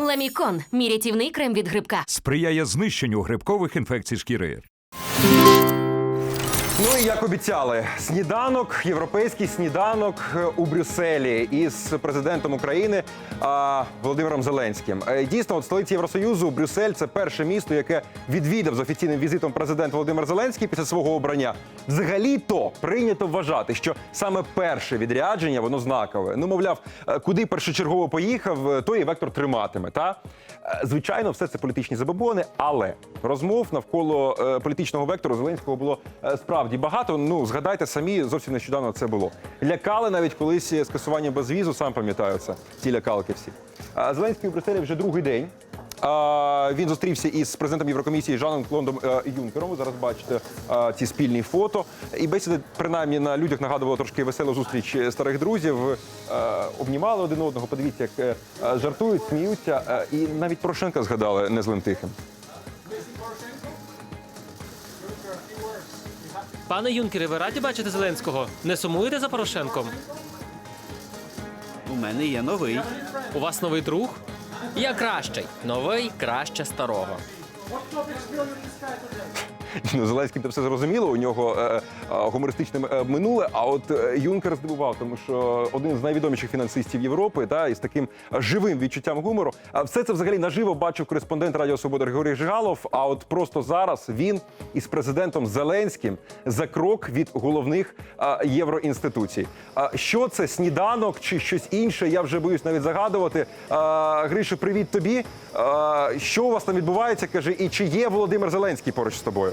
Ламікон мій рятівний крем від грибка. сприяє знищенню грибкових інфекцій шкіри. Ну і як обіцяли, сніданок, європейський сніданок е, у Брюсселі із президентом України Володимиром Зеленським. Е, Дійсно, от столиці Євросоюзу Брюссель це перше місто, яке відвідав з офіційним візитом президент Володимир Зеленський після свого обрання. Взагалі то прийнято вважати, що саме перше відрядження воно знакове. Ну, мовляв, е, куди першочергово поїхав, той і вектор триматиме. Та звичайно, все це політичні забобони, але розмов навколо політичного вектору Зеленського було е, справді багато. Ну згадайте самі, зовсім нещодавно це було. Лякали навіть колись скасування безвізу, сам пам'ятаю це. Ці лякалки всі. Зеленський у Брюсселі вже другий день. Він зустрівся із президентом Єврокомісії Жаном Клондом е, Юнкером. Ви зараз бачите ці спільні фото. І бесіда, принаймні, на людях нагадувала трошки веселу зустріч старих друзів. Е, Обнімали один одного. Подивіться, як е, жартують, сміються. І навіть Порошенка згадали не злим тихим. Пане Юнкере, ви раді бачити Зеленського? Не сумуєте за Порошенком? У мене є новий. У вас новий друг? Я кращий. Новий краще старого. Ну, Зеленський це все зрозуміло. У нього е, е, гумористичне е, минуле. А от Юнкер здивував, тому що один з найвідоміших фінансистів Європи, та із таким живим відчуттям гумору. А все це взагалі наживо бачив кореспондент Радіо Свобода Григорій Жигалов. А от просто зараз він із президентом Зеленським за крок від головних євроінституцій. А що це сніданок чи щось інше? Я вже боюсь навіть загадувати. А, Гриша, привіт тобі. Що у вас там відбувається? Каже, і чи є Володимир Зеленський поруч з тобою?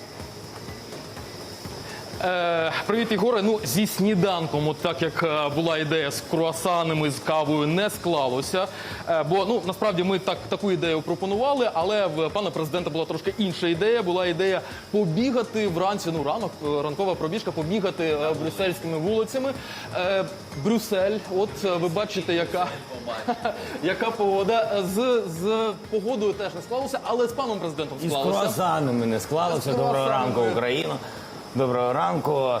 Е, привіт, Ігоре. Ну зі сніданком, от так як е, була ідея з круасанами з кавою, не склалося. Е, бо ну насправді ми так таку ідею пропонували, але в пана президента була трошки інша ідея. Була ідея побігати вранці. Ну ранок, е, ранкова пробіжка, побігати е, брюссельськими вулицями. Е, Брюссель, от ви бачите, яка, яка погода. З, з погодою теж не склалося, але з паном президентом І з круасанами не склалося. Доброго ранку. Україна. Доброго ранку.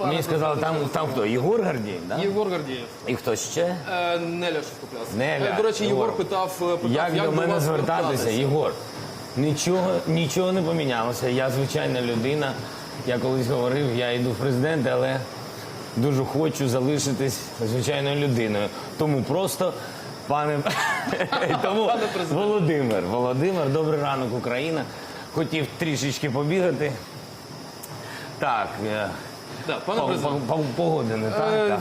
Мені сказали, там, там хто? Єгор Гордій? Да? Єгор Гордієв. І хто ще? Е, Неля Шевкопляс. Неля. Е, До речі, Єгор питав, е, питав, Як, до мене вас звертатися? Єгор, нічого, нічого не помінялося. Я звичайна людина. Я колись говорив, я йду в президенти, але дуже хочу залишитись звичайною людиною. Тому просто. Пане, тому Володимир, Володимир, добрий ранок, Україна. Хотів трішечки побігати. Так, е, Да, пане по- президент. по- по- погоди не так. Е.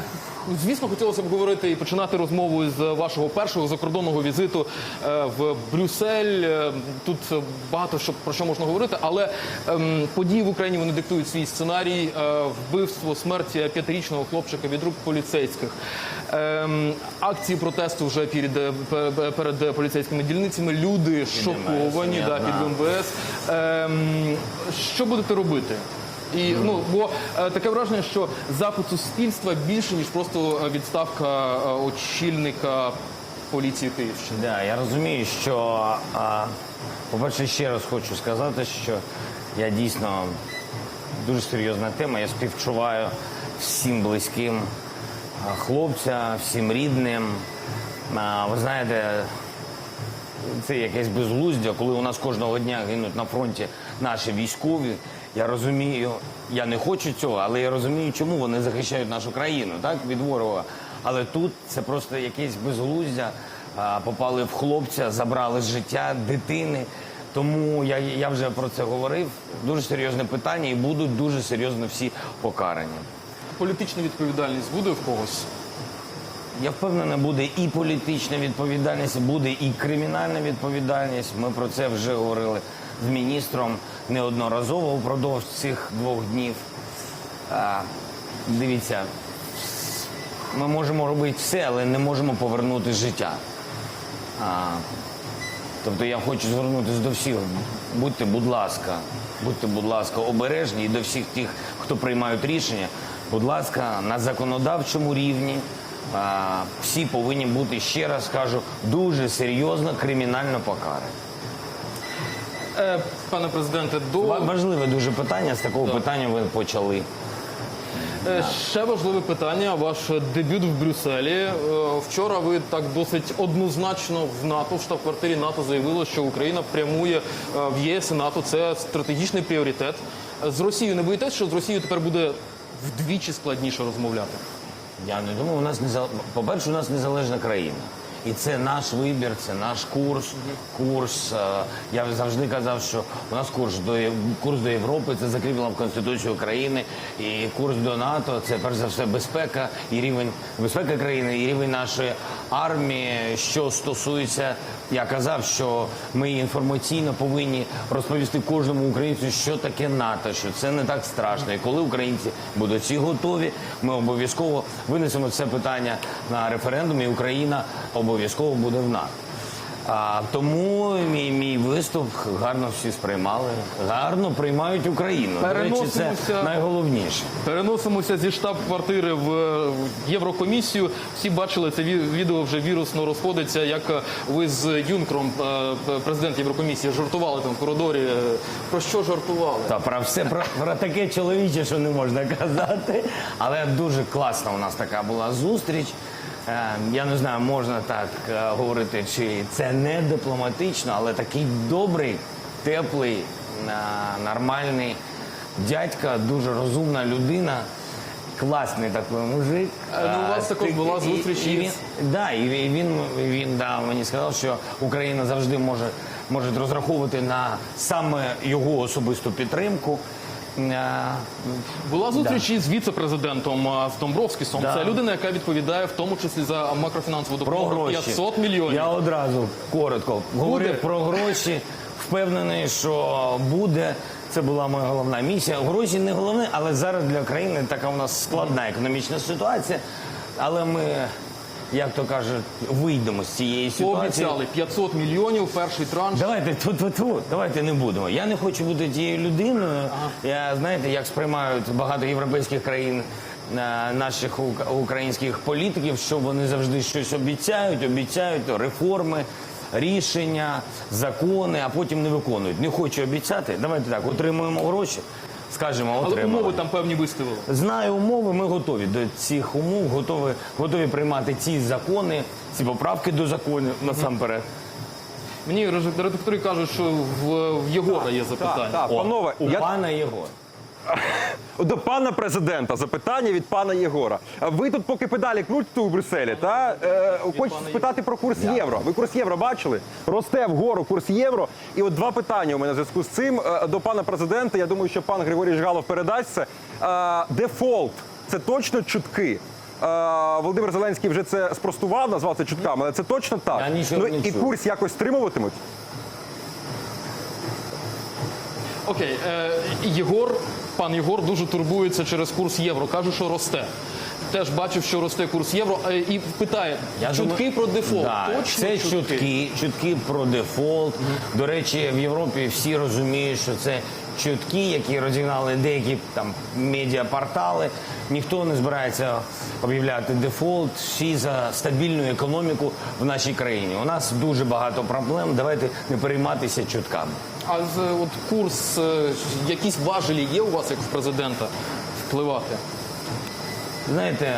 Звісно, хотілося б говорити і починати розмову з вашого першого закордонного візиту е, в Брюссель. Е, Тут е, багато що про що можна говорити, але ем, події в Україні вони диктують свій сценарій. Е, Вбивство, смерть п'ятирічного хлопчика від рук поліцейських. Ем, Акції протесту вже перед, е, пе- перед поліцейськими дільницями. Люди шоковані МВС, да, ні під. МВС. Ем, Що будете робити? І ну бо е, таке враження, що запит суспільства більше ніж просто е, відставка е, очільника поліції Київщини. Да, я розумію, що а, по-перше, ще раз хочу сказати, що я дійсно дуже серйозна тема. Я співчуваю всім близьким хлопця, всім рідним. Ви знаєте, це якесь безглуздя, коли у нас кожного дня гинуть на фронті наші військові. Я розумію, я не хочу цього, але я розумію, чому вони захищають нашу країну, так від ворога. Але тут це просто якесь безглуздя. А, Попали в хлопця, забрали з життя дитини. Тому я, я вже про це говорив. Дуже серйозне питання, і будуть дуже серйозно всі покарані. Політична відповідальність буде в когось. Я впевнений, буде і політична відповідальність, буде і кримінальна відповідальність. Ми про це вже говорили з міністром неодноразово впродовж цих двох днів. А, дивіться, ми можемо робити все, але не можемо повернути життя. А, тобто я хочу звернутися до всіх. Будьте, будь ласка, будьте, будь ласка, обережні і до всіх тих, хто приймають рішення. Будь ласка, на законодавчому рівні а, всі повинні бути, ще раз кажу, дуже серйозно кримінально покарані. Е, пане президенте, до Важливе дуже питання. З такого питання ви почали. Е, Ще важливе питання. Ваш дебют в Брюсселі. Е, Вчора ви так досить однозначно в НАТО, в штаб-квартирі НАТО заявили, що Україна прямує в єС і НАТО. Це стратегічний пріоритет. З Росією не боїтесь, що з Росією тепер буде вдвічі складніше розмовляти? Я не думаю, у нас не по-перше, у нас незалежна країна. І це наш вибір, це наш курс. Курс. е, Я завжди казав, що у нас курс до курс до Європи, це закріплено в Конституції України. І курс до НАТО це перш за все безпека і рівень безпека країни, і рівень нашої армії. Що стосується, я казав, що ми інформаційно повинні розповісти кожному українцю, що таке НАТО, що це не так страшно. І коли українці будуть всі готові, ми обов'язково винесемо це питання на референдум, і Україна обов'язково буде в НАТО. А, тому мій, мій виступ гарно всі сприймали. Гарно приймають Україну. До речі, це найголовніше. Переносимося зі штаб-квартири в Єврокомісію. Всі бачили це відео вже вірусно розходиться. Як е, ви з Юнкером, е, президент Єврокомісії, жартували там в коридорі. Про що жартували? Та про все про, про таке чоловіче, що не можна казати. Але дуже класна у нас така була зустріч. Е, я не знаю, можна так е, говорити, чи це не дипломатично, але такий добрий, теплий, е, нормальний дядька, дуже розумна людина. Класний такий мужик. Е, ну, у вас також була зустріч і із- він, да, і він, він, він да, мені сказав, що Україна завжди може, може розраховувати на саме його особисту підтримку. Е, Була зустріч із віце-президентом е, з Домбровськісом. Да. Це людина, яка відповідає в тому числі за макрофінансову допомогу 500 мільйонів. Я одразу коротко говорив про гроші. Впевнений, що буде. Це була моя головна місія. Гроші не головне, але зараз для країни така у нас складна економічна ситуація. Але ми, як то кажуть, вийдемо з цієї ситуації. Пообіцяли 500 мільйонів, перший транш. Давайте тут, тут, тут, давайте не будемо. Я не хочу бути тією людиною. Я знаєте, як сприймають багато європейських країн е, наших українських політиків, що вони завжди щось обіцяють, обіцяють реформи. Рішення, закони, а потім не виконують. Не хочу обіцяти. Давайте так, отримуємо гроші, скажемо, Але отримали. умови там певні виставили. Знаю умови, ми готові до цих умов, готові, готові приймати ці закони, ці поправки до законів насамперед. Мені редактори кажуть, що в, в Єгора є запитання. Так, панове, У я пана Єгора. До пана президента запитання від пана Єгора. Ви тут поки педалі крутите у Брюсселі, та е, хочу спитати про курс євро. Ви курс євро бачили? Росте вгору курс євро. І от два питання у мене в зв'язку з цим Е, до пана президента. Я думаю, що пан Григорій Жгалов передасть це. Е, дефолт це точно чутки. Е, Володимир Зеленський вже це спростував, назвав це чутками, але це точно так. Ну і курс якось стримуватимуть. Окей, е, Єгор, пан Єгор дуже турбується через курс євро. Каже, що росте. Теж бачив, що росте курс євро, е, і питає, Я чутки думаю- про дефолт. Да, Точно це чутки, чутки про дефолт. До речі, в Європі всі розуміють, що це чутки, які розігнали деякі там медіапортали. Ніхто не збирається об'являти дефолт. Всі за стабільну економіку в нашій країні. У нас дуже багато проблем. Давайте не перейматися чутками. А з от курс, е, якісь важелі є у вас як в президента впливати? Знаєте,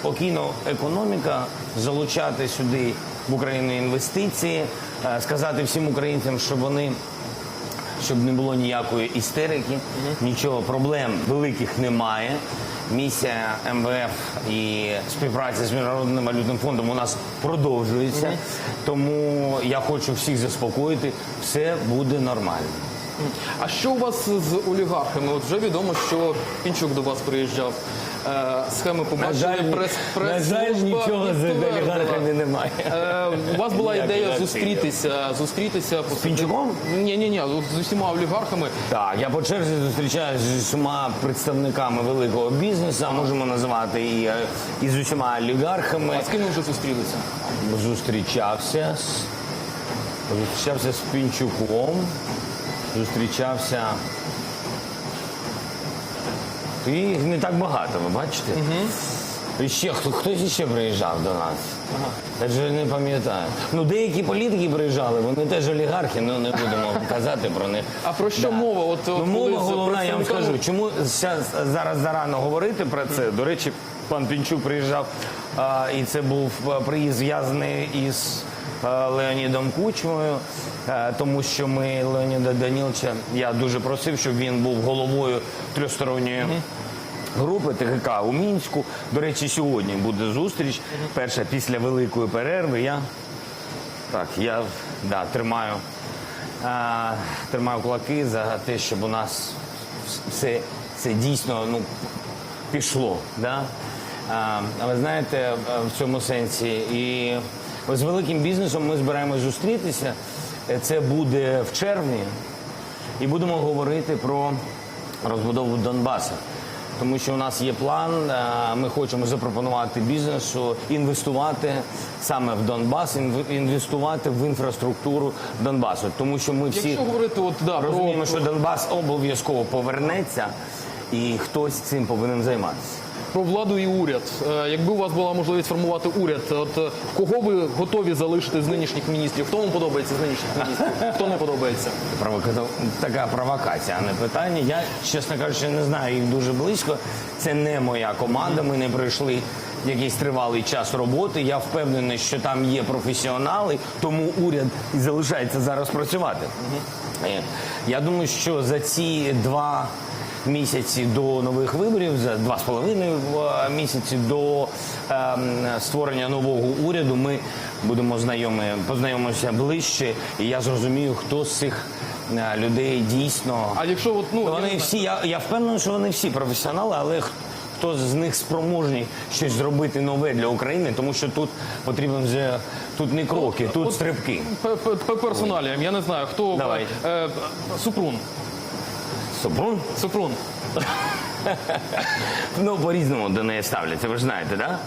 спокійно економіка, залучати сюди в Україну інвестиції, е, сказати всім українцям, щоб вони. Щоб не було ніякої істерики, нічого проблем великих немає. Місія МВФ і співпраця з міжнародним валютним фондом у нас продовжується. Тому я хочу всіх заспокоїти, все буде нормально. А що у вас з олігархами? От вже відомо, що Пінчук до вас приїжджав. Е, схеми побачили, на жаль, нічого з олігархами немає. Е, у вас була ідея зустрітися, зустрітися з Пінчуком? Ні, ні, ні, з усіма олігархами. Так, я по черзі зустрічаюся з усіма представниками великого бізнесу, можемо називати і, е, і з усіма олігархами. А з ким ви вже зустрілися? Зустрічався з зустрічався з Пінчуком, зустрічався. І не так багато, ви бачите? І ще хто хтось ще приїжджав до нас. Я вже не пам'ятаю. Ну, деякі політики приїжджали, вони теж олігархи, ну не будемо казати про них. А про що мова? От, Ну, от мова з головна, я вам представниками- скажу. Чому щас, зараз зарано говорити про це? До речі, пан Пінчук приїжджав, а, і це був а, приїзд зв'язаний із Леонідом Кучмою, тому що ми Леоніда Даніловича, я дуже просив, щоб він був головою трьохсторонньої. Групи ТГК у мінську. До речі, сьогодні буде зустріч. Перша після великої перерви. Я так, я да, тримаю, а, тримаю кулаки за те, щоб у нас все, все дійсно ну, пішло. Да? А, але знаєте, в цьому сенсі. І з великим бізнесом ми збираємось зустрітися. Це буде в червні. І будемо говорити про розбудову Донбасу. Тому що у нас є план, е, ми хочемо запропонувати бізнесу інвестувати саме в Донбас, інвестувати в інфраструктуру Донбасу. Тому що ми всі Якщо говорити от, да, розуміємо, про, що Донбас обов'язково повернеться, і хтось цим повинен займатися. Про владу і уряд. Е, Якби у вас була можливість формувати уряд, от е, кого ви готові залишити з нинішніх міністрів? Хто вам подобається з нинішніх міністрів? Хто не подобається? Провока- Така провокація, а не питання. Я, чесно кажучи, не знаю їх дуже близько. Це не моя команда. Ми не пройшли якийсь тривалий час роботи. Я впевнений, що там є професіонали, тому уряд і залишається зараз працювати. Е, Я думаю, що за ці два місяці до нових виборів, за два з половиною е, місяці до ем, створення нового уряду, ми будемо знайомі, познайомимося ближче, і я зрозумію, хто з цих е, людей дійсно. А якщо от, ну, вони всі, я, я впевнений, що вони всі професіонали, але хто з них спроможний щось зробити нове для України, тому що тут потрібен вже тут не кроки, тут стрибки. П- п- По персоналіям, я не знаю, хто Давай. Е, Супрун. Супрун? Супрун. Ну, по-різному до неї ставляться, ви ж знаєте, да?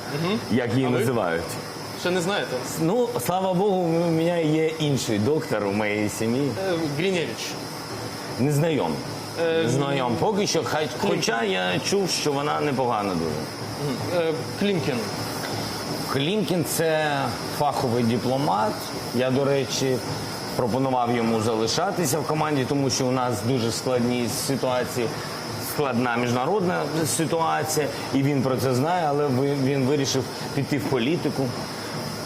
Як її А ви? називають. Ще не знаєте? Ну, слава Богу, у мене є інший доктор у моїй сім'ї. Е, Грінєвич. Незнайомий. Е, Знайом. Поки що, хай- хоча я чув, що вона непогана дуже. Е, Клімкін. Клімкін це фаховий дипломат. Я, до речі, пропонував йому залишатися в команді, тому що у нас дуже складні ситуації, складна міжнародна ситуація, і він про це знає, але він вирішив піти в політику.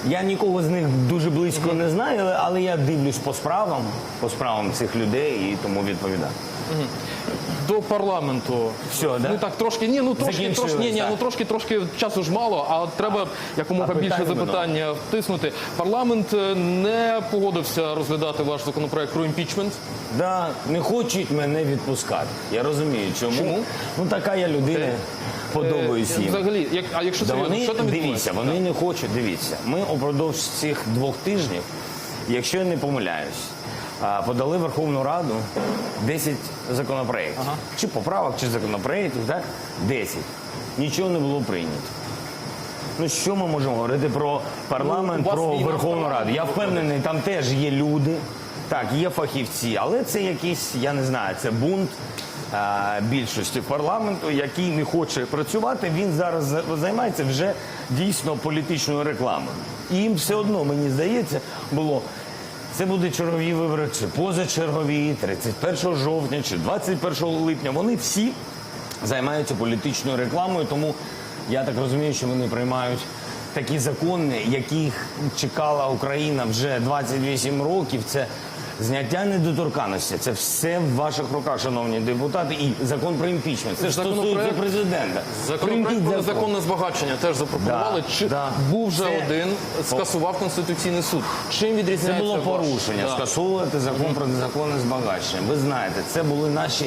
Я нікого з них дуже близько не знаю, але- але я дивлюсь по справам, по справам цих людей і тому відповідаю. До парламенту. Все, да? Ну так трошки, ні, ну трошки, трошки, ні, ні, так. ну трошки, трошки часу ж мало, а треба якомога А більше питань запитання втиснути. Парламент е, не погодився розглядати ваш законопроект про імпічмент. Да, не хочуть мене відпускати. Я розумію, чому. Чому? Ну така я людина, подобаюсь їм. Взагалі, як, а якщо Да серйозно, вони що там дивіться, вони не хочуть. Дивіться, ми упродовж цих двох тижнів, якщо я не помиляюсь, подали Верховну Раду 10 законопроєктів. Чи поправок, чи законопроєктів, так? 10. Нічого не було прийнято. Ну що ми можемо говорити про парламент, Ну, про Верховну Раду? Я впевнений, там теж є люди, так, є фахівці, але це якийсь, я не знаю, це бунт більшості парламенту, який не хоче працювати. Він зараз займається вже дійсно політичною рекламою. І їм все одно, мені здається, було. Це буде чергові вибори, чи позачергові, 31 жовтня, чи 21 липня. Вони всі займаються політичною рекламою, тому я так розумію, що вони приймають такі закони, яких чекала Україна вже 28 років. Це зняття недоторканності. Це все в ваших руках, шановні депутати, і закон про імпічмент. Це ж стосується Законопроект- президента. Законопроект про закон. незаконне збагачення теж запропонували. Да, Чи да. був вже Це- один, скасував Конституційний суд. Чим Це відрізняється було ваш? порушення, Да. скасовувати закон про незаконне збагачення. Ви знаєте, це були наші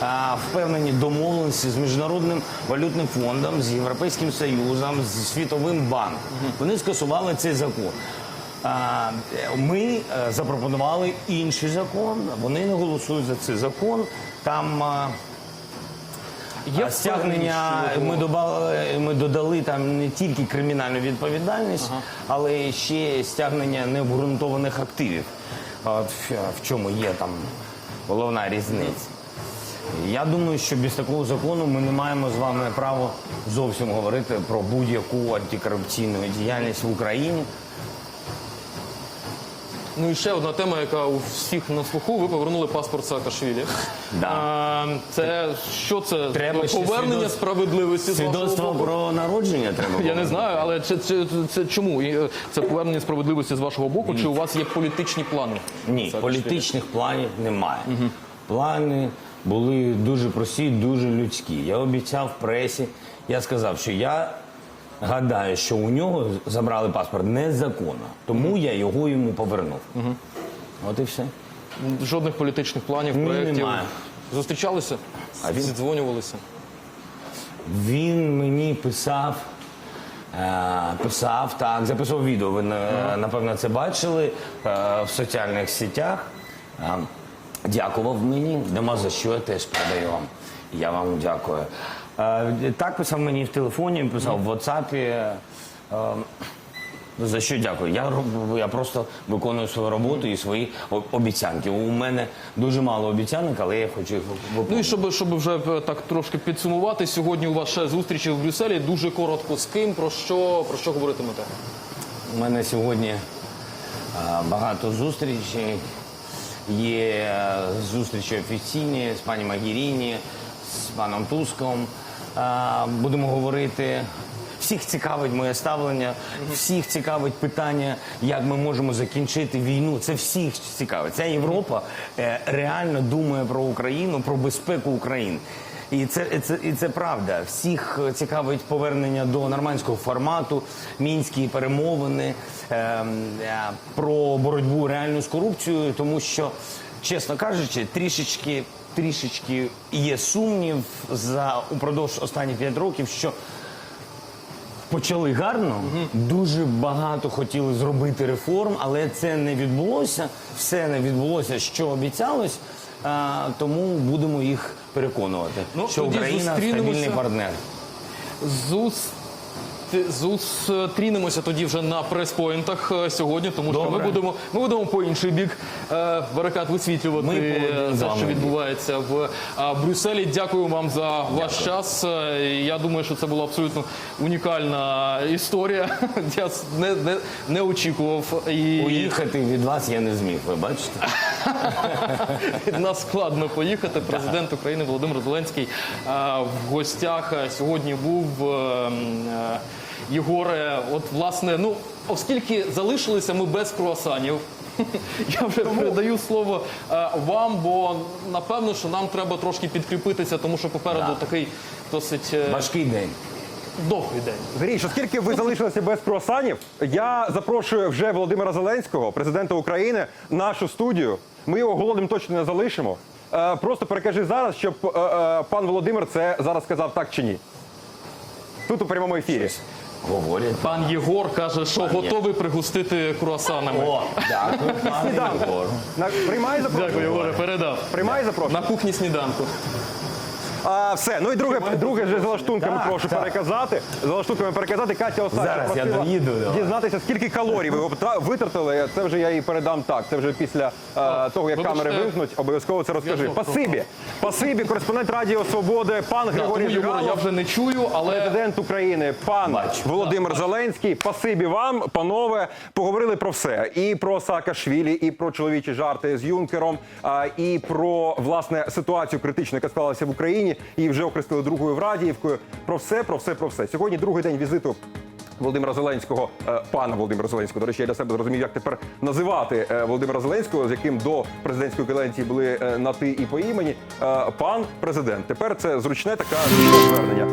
а, впевнені домовленості з міжнародним валютним фондом, з Європейським Союзом, з Світовим банком. Вони скасували цей закон. Ми е, запропонували інший закон. Вони не голосують за цей закон. Там Є стягнення ми додали, ми додали там не тільки кримінальну відповідальність, але ще стягнення необґрунтованих активів. От в, чому є там головна різниця. Я думаю, що без такого закону ми не маємо з вами права зовсім говорити про будь-яку антикорупційну діяльність в Україні. Ну і ще одна тема, яка у всіх на слуху. Ви повернули паспорт Саакашвілі. Да. Це що це? Треба ще Повернення свідоцтво- справедливості з вашого Свідоцтво боку? про народження треба. Я не знаю, але це, це, це чому? І, е, Це повернення справедливості з вашого боку, чи у вас є політичні плани? Ні, Саакашвілі? політичних планів немає. Плани були дуже прості, дуже людські. Я обіцяв пресі, я сказав, що я гадаю, що у нього забрали паспорт незаконно, тому я його йому повернув. От і все. Жодних політичних планів, Ні, проєктів. немає. Зустрічалися? А він- Зідзвонювалися? Він мені писав. е, Писав так, записував відео. Ви напевно це бачили е, в соціальних сітях. Е, Дякував мені. Нема за що я теж передаю вам. Я вам дякую. Е, Так писав мені в телефоні, писав в WhatsApp. е, За що дякую? Я я просто виконую свою роботу і свої обіцянки. У мене дуже мало обіцянок, але я хочу їх виконувати. Ну і щоб, щоб вже е, так трошки підсумувати, сьогодні у вас ще зустрічі в Брюсселі. Дуже коротко з ким, про що, про що говоритимете? У мене сьогодні багато зустрічей. Є е, зустрічі офіційні з пані Магіріні, з паном Туском. Будемо говорити. Всіх цікавить моє ставлення, всіх цікавить питання, як ми можемо закінчити війну. Це всіх цікавить. Ця Європа е, реально думає про Україну, про безпеку України. І це, і це, і це правда. Всіх цікавить повернення до нормандського формату, мінські перемовини ем, е, про боротьбу реальну з корупцією, тому що, чесно кажучи, трішечки, трішечки є сумнів за упродовж останніх п'ять років, що почали гарно, дуже багато хотіли зробити реформ, але це не відбулося. Все не відбулося, що обіцялось. А, тому будемо їх переконувати, Ну, що тоді Україна зустрінемося. стабільний партнер. Зус... Зустрінемося тоді вже на прес-поінтах е, сьогодні, тому що ми будемо, ми будемо по інший бік е, барикад висвітлювати Ми е, один з те, що відбувається в е, Брюсселі. Дякую вам за ваш час. Я думаю, що це була абсолютно унікальна історія. Я не, не, не очікував. І Уїхати від вас я не зміг, ви бачите? від нас складно поїхати. Президент України Володимир Зеленський в гостях сьогодні був. Єгоре, от власне, ну оскільки залишилися ми без круасанів, я вже передаю слово е, вам, бо напевно, що нам треба трошки підкріпитися, тому що попереду такий досить е, Важкий день. довгий день. Гріш, оскільки ви залишилися без круасанів, я запрошую вже Володимира Зеленського, президента України, в нашу студію. Ми його голодним точно не залишимо. Е, Просто перекажи зараз, щоб е, е, пан Володимир це зараз сказав так чи ні. Тут у прямому ефірі. Говорять. Пан Єгор каже, що готовий пригостити круасанами. О, дякую, пане Єгор. На- Приймай запрошення. Дякую, Єгоре, передав. Приймай запрошення. На кухні сніданку. А, все. Ну і друге, друге вже за лаштунками Так, прошу так. переказати. За лаштунками переказати. Катя Осадча Зараз я просила доїду, давай. дізнатися, скільки калорій ви обтра- витратили. Це вже я їй передам так. Це вже після е, того, як вибачте. камери вимкнуть. Обов'язково це розкажи. жовтого. Спасибі. Спасибі, кореспондент Радіо Свободи, пан Да, Григорій тому, Єгоре, я вже не чую, але Президент України, пан. Володимир Зеленський. Спасибі вам, панове. Поговорили про все: і про Саакашвілі, і про чоловічі жарти з Юнкером, а, і про власне ситуацію критичну, яка склалася в Україні, і вже окрестили другою Врадіївкою. Про все, про все, про все. Сьогодні другий день візиту. Володимира Зеленського, е, пана Володимира Зеленського. До речі, я для себе зрозумів, як тепер називати е, Володимира Зеленського, з яким до президентської каденції були е, на ти і по імені. Пан президент. Тепер це зручне така звернення.